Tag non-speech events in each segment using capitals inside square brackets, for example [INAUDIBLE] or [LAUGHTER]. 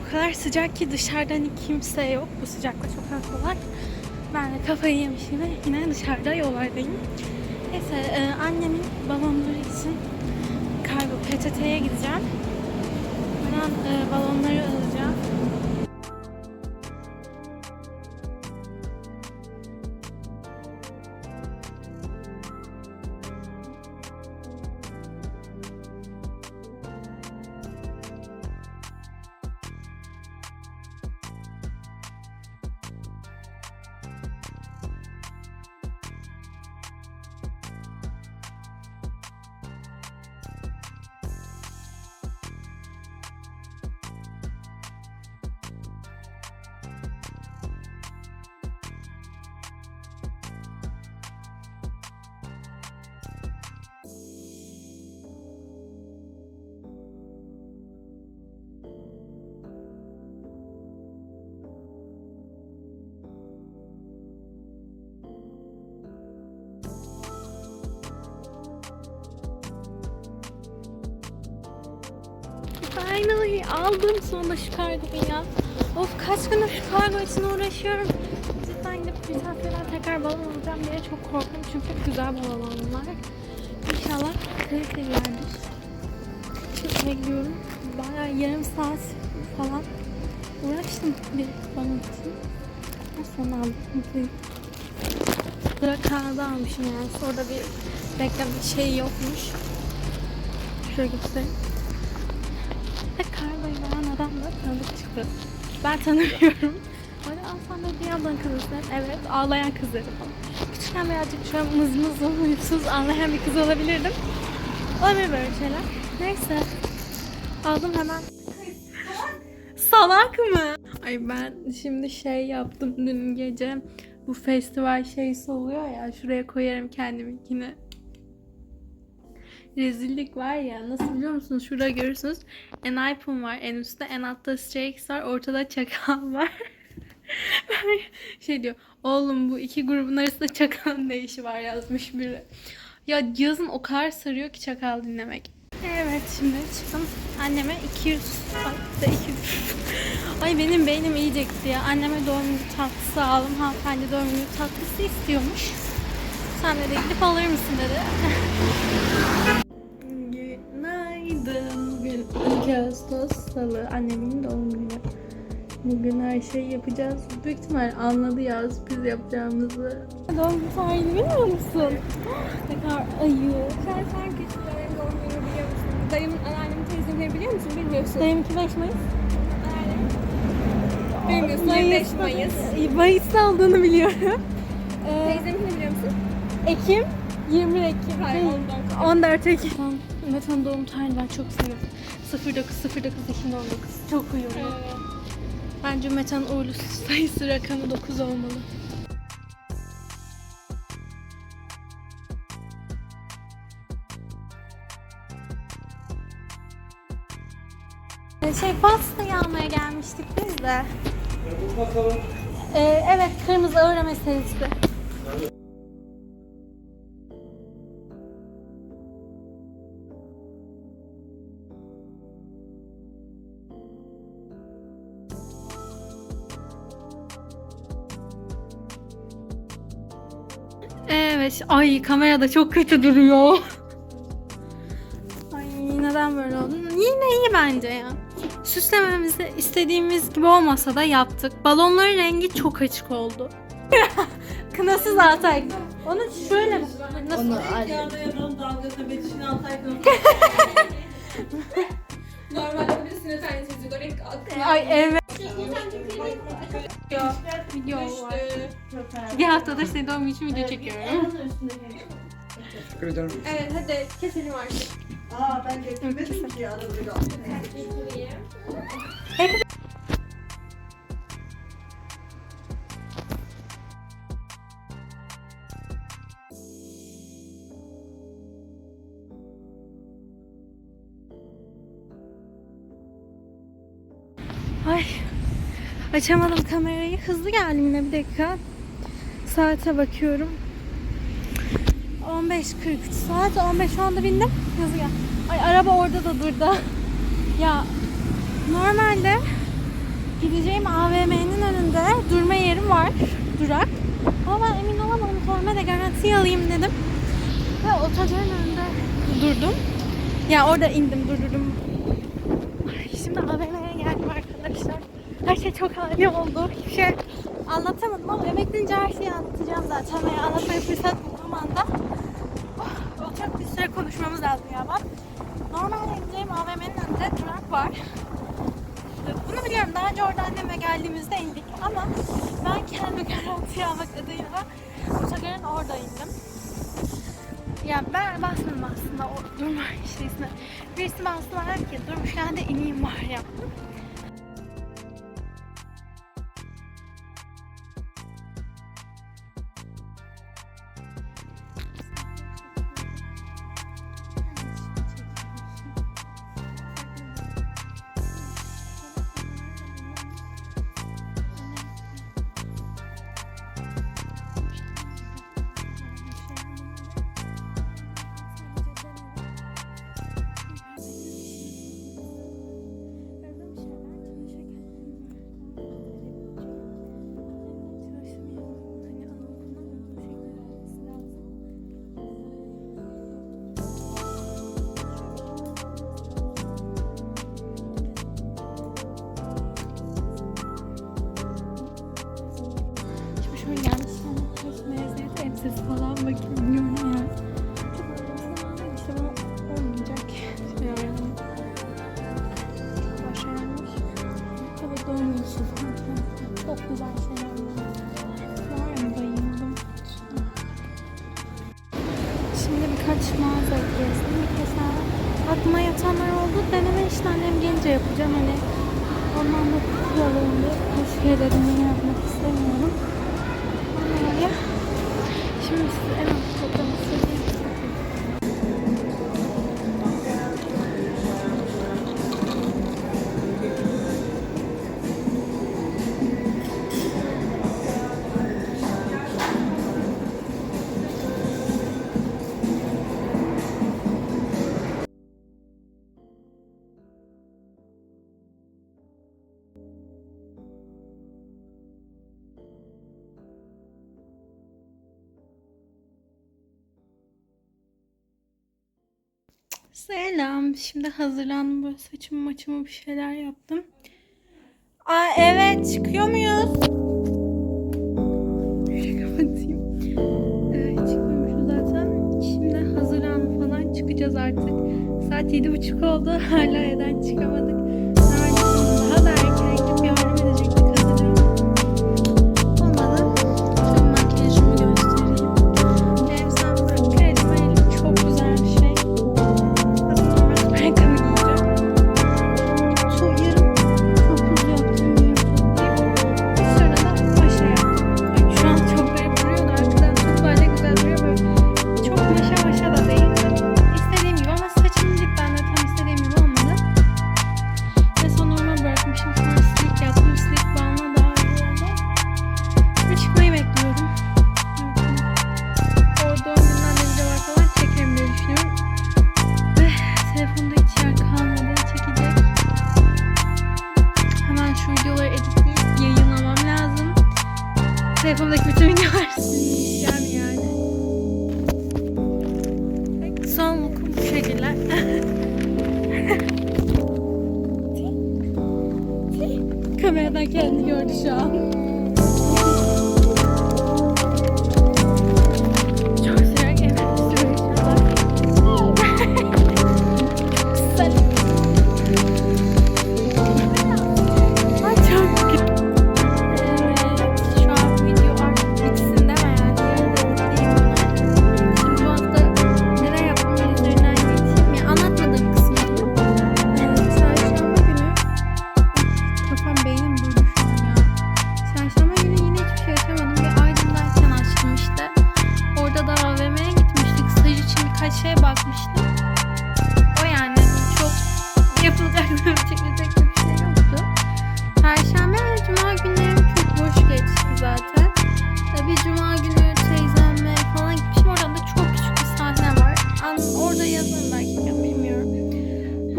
o kadar sıcak ki dışarıda hani kimse yok. Bu sıcakta çok hastalar. Ben de kafayı yemişim ve yine dışarıda yollardayım. Neyse e, annemin balonları için kargo PTT'ye gideceğim. Buradan e, balonları alacağım. Aldım sonunda şu kargoyu ya. Of kaç gündür şu kargo için uğraşıyorum. Cidden gidip misafirden tekrar balon alacağım diye çok korktum çünkü güzel balonlar. İnşallah kaliteliyerdir. Çok bekliyorum. Bayağı yarım saat falan uğraştım bir balon için. Sonra aldım. Mutluyum. Sıra kağıdı almışım yani. Sonra bir bekleme şey yokmuş. Şöyle göstereyim. Ve kargoyu veren adam da tanıdık çıktı. Ben tanımıyorum. [LAUGHS] Böyle alsam da bir ablanın kızısın. Evet ağlayan kızları falan. Küçükken birazcık şöyle mız mız huysuz ağlayan bir kız olabilirdim. Olabilir böyle şeyler. Neyse. Aldım hemen. Salak mı? Ay ben şimdi şey yaptım dün gece. Bu festival şeysi oluyor ya. Şuraya koyarım kendiminkini rezillik var ya nasıl biliyor musunuz? Şurada görürsünüz. En iPhone var en üstte. En altta Strix var. Ortada çakal var. [LAUGHS] şey diyor. Oğlum bu iki grubun arasında çakalın ne işi var yazmış biri. Ya yazın o kadar sarıyor ki çakal dinlemek. Evet şimdi çıktım. Anneme 200 ay, da [LAUGHS] 200. Ay benim beynim iyice ya. Anneme doğum günü tatlısı aldım. Hanımefendi doğum günü tatlısı istiyormuş. Sen de gidip alır mısın dedi. [LAUGHS] Günaydın. Bugün 12 Ağustos Salı. Annemin doğum günü. Bugün her şeyi yapacağız. Büyük ihtimal anladı ya sürpriz yapacağımızı. Doğum günü tarihini bilmiyor musun? ne kadar ayı. Sen sen küçüklerin doğum gününü biliyor musun? Dayımın, anneannemin teyzemleri biliyor musun? Bilmiyorsun. Benimki 5 Mayıs. Bilmiyorsun. 25 Mayıs. Mayıs'ta olduğunu biliyorum. Ee, Teyzeminkini biliyor musun? Ekim 21 Ekim. Hayır, ondan. 14 Ekim. Mete'nin doğum tarihini ben çok seviyorum. 09 09 2019. Çok uyumlu. Bence Mete'nin uğurlu sayısı rakamı 9 olmalı. Şey pastayı almaya gelmiştik biz de. Ee, evet kırmızı öğre meselesi. Evet. Ay kamera da çok kötü duruyor. Ay neden böyle oldu? Yine iyi bence ya. Süslememizi istediğimiz gibi olmasa da yaptık. Balonların rengi çok açık oldu. [LAUGHS] Kınasız Altay. Onu şöyle nasıl? [LAUGHS] Normalde bir sinir tanesi. Renk. Ay evet. Video var. Bir haftadır senin doğum günü için video çekiyorum. Teşekkür ederim. Evet hadi keselim artık. Aa ben getirmedim ki arada kaldı. Açamadım kamerayı. Hızlı geldim yine bir dakika. Saate bakıyorum. 15.43 saat 15 şu anda bindim. Hızlı gel. Ay araba orada da durdu. [LAUGHS] Ya normalde Gideceğim AVM'nin önünde durma yerim var. Durak. Ama ben emin olamadım. Sonra da garanti alayım dedim. Ve otogarın önünde durdum. Ya orada indim durdum. Ay, Şimdi arkadaşlar. Her şey çok hali oldu. Hiçbir şey anlatamadım ama eve gidince her şeyi anlatacağım zaten. Veya anlatmaya fırsat bulduğum anda. Oh, oturup bir süre konuşmamız lazım ya bak. Normalde gideceğim AVM'nin önünde durak var. Bunu biliyorum. Daha önce orada annemle geldiğimizde indik. Ama ben kendi garantiye almak adıyla otogarın orada indim. Ya ben basmadım aslında o durma şeysine. Birisi bastı bana dedi ki durmuşken de ineyim var yaptım. Falan bakayım bilmiyorum ya. Çok işte olmayacak yani. Çok başarılmış. Tabii doğmuyorsun. Çok güzel şeyler var. Var. Şimdi birkaç mağaza gezdim. Mesela aklıma oldu. Deneme işte annem gelince yapacağım. Hani ondan da kuralımda bu şeylerimi yapmak istemiyorum. Şimdi size en Selam. Şimdi hazırlandım. Böyle saçımı maçımı bir şeyler yaptım. Aa evet çıkıyor muyuz? [LAUGHS] Kapatayım. Evet zaten. Şimdi hazırlandım falan çıkacağız artık. Saat yedi buçuk oldu. [LAUGHS] Hala evden çıkamadık. Daha da erken gidip videoları editleyip yayınlamam lazım. Telefondaki bütün videolar [LAUGHS] yani. Ve Son lookum bu şekilde. [LAUGHS] Kameradan kendini gördü şu an.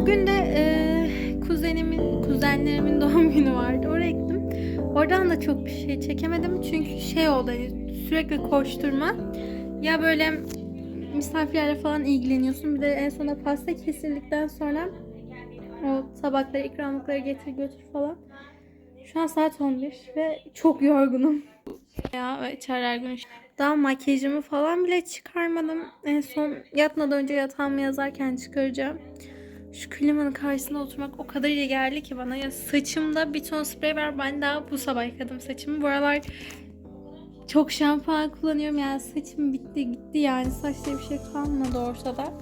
Bugün de e, kuzenimin, kuzenlerimin [LAUGHS] doğum günü vardı. Oraya gittim. Oradan da çok bir şey çekemedim. Çünkü şey oldu hani sürekli koşturma. Ya böyle misafirlerle falan ilgileniyorsun. Bir de en sona pasta kesildikten sonra o tabakları, ikramlıkları getir götür falan. Şu an saat 11 ve çok yorgunum. [LAUGHS] Ya ve çarar gün. Daha makyajımı falan bile çıkarmadım. En son yatmadan önce yatağımı yazarken çıkaracağım. Şu klimanın karşısında oturmak o kadar iyi geldi ki bana. Ya saçımda bir ton sprey var. Ben daha bu sabah yıkadım saçımı. Bu aralar çok şampuan kullanıyorum. Yani saçım bitti gitti yani. Saçta bir şey kalmadı ortada.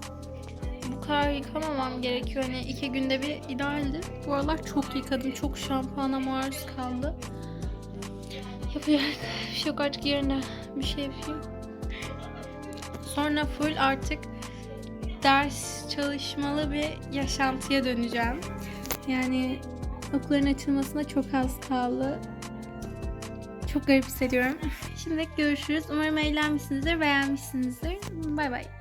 Bu kadar yıkamamam gerekiyor. Hani iki günde bir idealdi. Bu aralar çok yıkadım. Çok şampuana maruz kaldı. Yapacak bir şey yok artık yerine bir şey yapayım. Sonra full artık ders çalışmalı bir yaşantıya döneceğim. Yani okulların açılmasına çok az kaldı. Çok garip hissediyorum. [LAUGHS] Şimdi görüşürüz. Umarım eğlenmişsinizdir, beğenmişsinizdir. Bay bay.